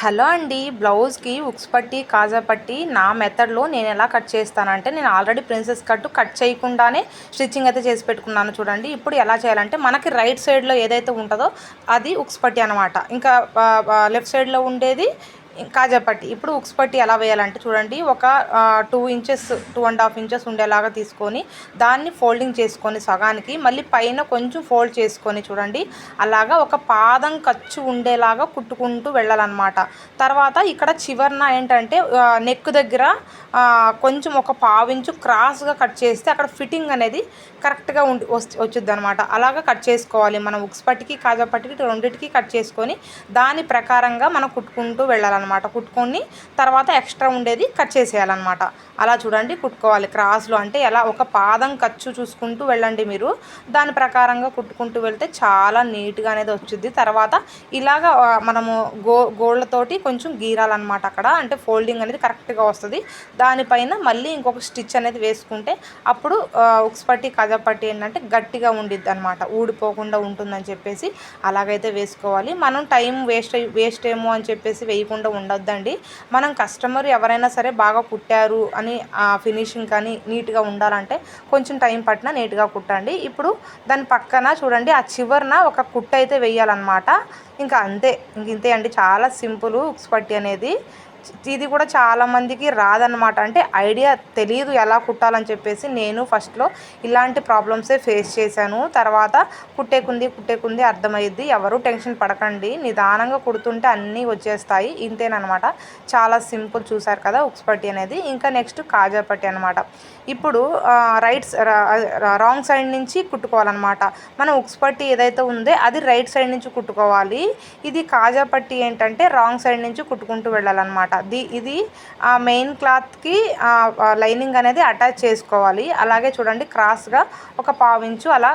Hello అండి బ్లౌజ్కి ఉక్స్ పట్టి కాజా పట్టి నా మెథడ్లో నేను ఎలా కట్ చేస్తానంటే నేను ఆల్రెడీ ప్రిన్సెస్ కట్ కట్ చేయకుండానే స్టిచ్చింగ్ అయితే చేసి పెట్టుకున్నాను చూడండి. ఇప్పుడు ఎలా చేయాలంటే మనకి రైట్ సైడ్లో ఏదైతే ఉంటుందో అది ఉక్స్ పట్టి అనమాట ఇంకా లెఫ్ట్ సైడ్లో ఉండేది కాజా పట్టి. ఇప్పుడు ఉక్స్ పట్టి ఎలా వేయాలంటే చూడండి ఒక two inches two and half inches ఉండేలాగా తీసుకొని దాన్ని ఫోల్డింగ్ చేసుకొని సగానికి మళ్ళీ పైన కొంచెం ఫోల్డ్ చేసుకొని చూడండి అలాగా ఒక పాదం ఖర్చు ఉండేలాగా కుట్టుకుంటూ వెళ్ళాలన్నమాట. తర్వాత ఇక్కడ చివరిన ఏంటంటే నెక్ దగ్గర కొంచెం ఒక పావించు క్రాస్గా కట్ చేస్తే అక్కడ ఫిట్టింగ్ అనేది కరెక్ట్గా ఉండి వచ్చుద్ది అనమాట అలాగా కట్ చేసుకోవాలి. మనం ఉక్స్ పట్టికి కాజా పట్టికి రెండింటికి కట్ చేసుకొని దాని ప్రకారంగా మనం కుట్టుకుంటూ వెళ్ళాలన్నమాట. అనమాట కుట్టుకొని తర్వాత ఎక్స్ట్రా ఉండేది కట్ చేసేయాలన్నమాట. అలా చూడండి కుట్టుకోవాలి. క్రాస్లో అంటే ఎలా ఒక పాదం ఖర్చు చూసుకుంటూ వెళ్ళండి మీరు. దాని ప్రకారంగా కుట్టుకుంటూ వెళ్తే చాలా నీట్గా అనేది వచ్చింది తర్వాత ఇలాగ మనము గో గోళ్ళతోటి కొంచెం గీరాలన్నమాట అక్కడ. అంటే ఫోల్డింగ్ అనేది కరెక్ట్గా వస్తుంది. దానిపైన మళ్ళీ ఇంకొక స్టిచ్ అనేది వేసుకుంటే అప్పుడు ఉక్స్ పట్టి కజా ఏంటంటే గట్టిగా ఉండిద్ది అనమాట ఊడిపోకుండా ఉంటుందని చెప్పేసి అలాగైతే వేసుకోవాలి. మనం టైం వేస్ట్ వేస్ట్ ఏమో అని చెప్పేసి వేయకుండా ఉండొద్దండి. మనం కస్టమర్ ఎవరైనా సరే బాగా కుట్టారు అని ఆ ఫినిషింగ్ కానీ నీట్గా ఉండాలంటే కొంచెం టైం పట్టినా నీట్గా కుట్టండి. ఇప్పుడు దాని పక్కన చూడండి ఆ చివరిన ఒక కుట్ట అయితే వేయాలన్నమాట. ఇంకా అంతే ఇంక ఇంతే అండి. చాలా సింపుల్ ఉక్స్ పట్టి అనేది. ఇది కూడా చాలామందికి రాదనమాట అంటే ఐడియా తెలియదు ఎలా కుట్టాలని చెప్పేసి నేను ఫస్ట్లో ఇలాంటి ప్రాబ్లమ్సే ఫేస్ చేశాను. తర్వాత కుట్టేకుంది కుట్టేకుంది అర్థమైద్ది ఎవరు టెన్షన్ పడకండి. నిదానంగా కుడుతుంటే అన్నీ వచ్చేస్తాయి. ఇంతేనమాట చాలా సింపుల్ చూసారు కదా ఉక్స్ పట్టి అనేది. ఇంకా నెక్స్ట్ కాజా పట్టి అనమాట ఇప్పుడు రైట్ రాంగ్ సైడ్ నుంచి కుట్టుకోవాలన్నమాట. మనం ఉక్స్ పట్టి ఏదైతే ఉందో అది రైట్ సైడ్ నుంచి కుట్టుకోవాలి. ఇది కాజా పట్టి ఏంటంటే రాంగ్ సైడ్ నుంచి కుట్టుకుంటూ వెళ్ళాలన్నమాట. ది ఇది ఆ మెయిన్ క్లాత్కి లైనింగ్ అనేది అటాచ్ చేసుకోవాలి. అలాగే చూడండి క్రాస్గా ఒక పావించు అలా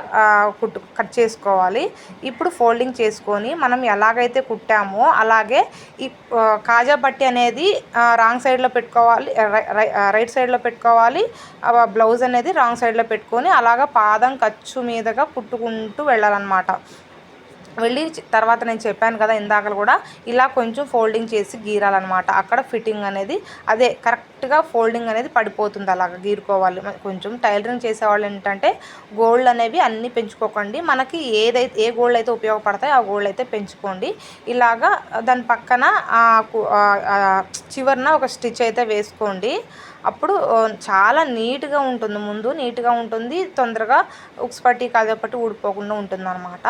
కుట్టు కట్ చేసుకోవాలి. ఇప్పుడు ఫోల్డింగ్ చేసుకొని మనం ఎలాగైతే కుట్టామో అలాగే ఈ కాజా బట్టి అనేది రాంగ్ సైడ్లో పెట్టుకోవాలి రైట్ సైడ్లో పెట్టుకోవాలి. బ్లౌజ్ అనేది రాంగ్ సైడ్లో పెట్టుకొని అలాగ పాదం ఖర్చు మీదుగా కుట్టుకుంటూ వెళ్ళాలన్నమాట. వెళ్ళి తర్వాత నేను చెప్పాను కదా ఇందాక కూడా ఇలా కొంచెం ఫోల్డింగ్ చేసి గీరాలన్నమాట. అక్కడ ఫిట్టింగ్ అనేది అదే కరెక్ట్ కరెక్ట్గా ఫోల్డింగ్ అనేది పడిపోతుంది అలాగ గీరుకోవాలి. కొంచెం టైలరింగ్ చేసేవాళ్ళు ఏంటంటే గోల్డ్ అనేవి అన్నీ పెంచుకోకండి. మనకి ఏదైతే ఏ గోల్డ్ అయితే ఉపయోగపడతాయో ఆ గోల్డ్ అయితే పెంచుకోండి. ఇలాగా దాని పక్కన చివరిన ఒక స్టిచ్ అయితే వేసుకోండి. అప్పుడు చాలా నీట్గా ఉంటుంది. ముందు నీట్గా ఉంటుంది. తొందరగా ఉక్స్పట్టి కాజపట్టి ఊడిపోకుండా ఉంటుంది అనమాట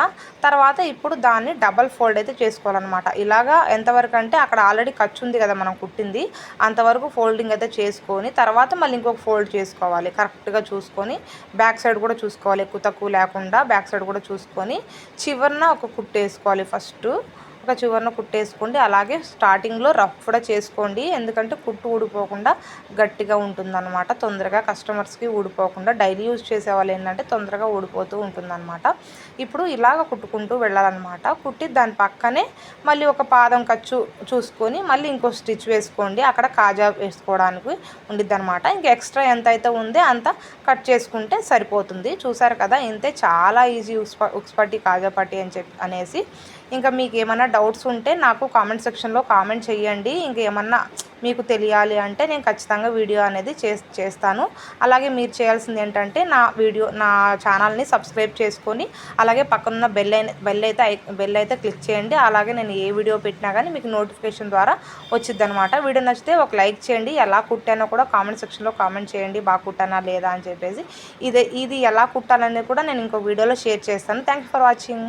తర్వాత ఇప్పుడు దాన్ని డబల్ ఫోల్డ్ అయితే చేసుకోవాలన్నమాట. ఇలాగా ఎంతవరకు అంటే అక్కడ ఆల్రెడీ ఖర్చు ఉంది కదా మనం కుట్టింది. అంతవరకు ఫోల్డింగ్ అయితే చేసుకొని తర్వాత మళ్ళీ ఇంకొక ఫోల్డ్ చేసుకోవాలి. కరెక్ట్గా చూసుకొని బ్యాక్ సైడ్ కూడా చూసుకోవాలి. ఎక్కువ తక్కువ లేకుండా బ్యాక్ సైడ్ కూడా చూసుకొని చివరిన ఒక కుట్టేసుకోవాలి ఫస్ట్. ఒక చివరన కుట్టేసుకోండి. అలాగే స్టార్టింగ్లో రఫ్ కూడా చేసుకోండి. ఎందుకంటే కుట్టు ఊడిపోకుండా గట్టిగా ఉంటుందన్నమాట. తొందరగా కస్టమర్స్కి ఊడిపోకుండా డైలీ యూజ్ చేసే వాళ్ళు ఏంటంటే తొందరగా ఊడిపోతూ ఉంటుందన్నమాట. ఇప్పుడు ఇలాగ కుట్టుకుంటూ వెళ్ళాలన్నమాట. కుట్టి దాని పక్కనే మళ్ళీ ఒక పాదం ఖర్చు చూసుకొని మళ్ళీ ఇంకో స్టిచ్ వేసుకోండి. అక్కడ కాజా వేసుకోవడానికి ఉండిద్ది అనమాట ఇంక ఎక్స్ట్రా ఎంత అయితే ఉందో అంత కట్ చేసుకుంటే సరిపోతుంది. చూసారు కదా ఇంతే చాలా ఈజీ ఉక్స్ ఉక్స్ పట్టి కాజా పట్టి అని చెప్పి అనేసి. ఇంకా మీకు ఏమైనా డౌట్స్ ఉంటే నాకు కామెంట్ సెక్షన్లో కామెంట్ చేయండి ఇంకేమన్నా మీకు తెలియాలి అంటే నేను ఖచ్చితంగా వీడియో అనేది చే చేస్తాను. అలాగే మీరు చేయాల్సింది ఏంటంటే నా వీడియో నా ఛానల్ని సబ్స్క్రైబ్ చేసుకొని అలాగే పక్కనున్న బెల్ బెల్ అయితే బెల్ అయితే క్లిక్ చేయండి. అలాగే నేను ఏ వీడియో పెట్టినా కానీ మీకు నోటిఫికేషన్ ద్వారా వచ్చింది అనమాట వీడియో నచ్చితే ఒక లైక్ చేయండి. ఎలా కుట్టానో కూడా కామెంట్ సెక్షన్లో కామెంట్ చేయండి. బాగా కుట్టానా లేదా అని చెప్పేసి. ఇది ఇది ఎలా కుట్టాలనేది కూడా నేను ఇంకో వీడియోలో షేర్ చేస్తాను. Thank for watching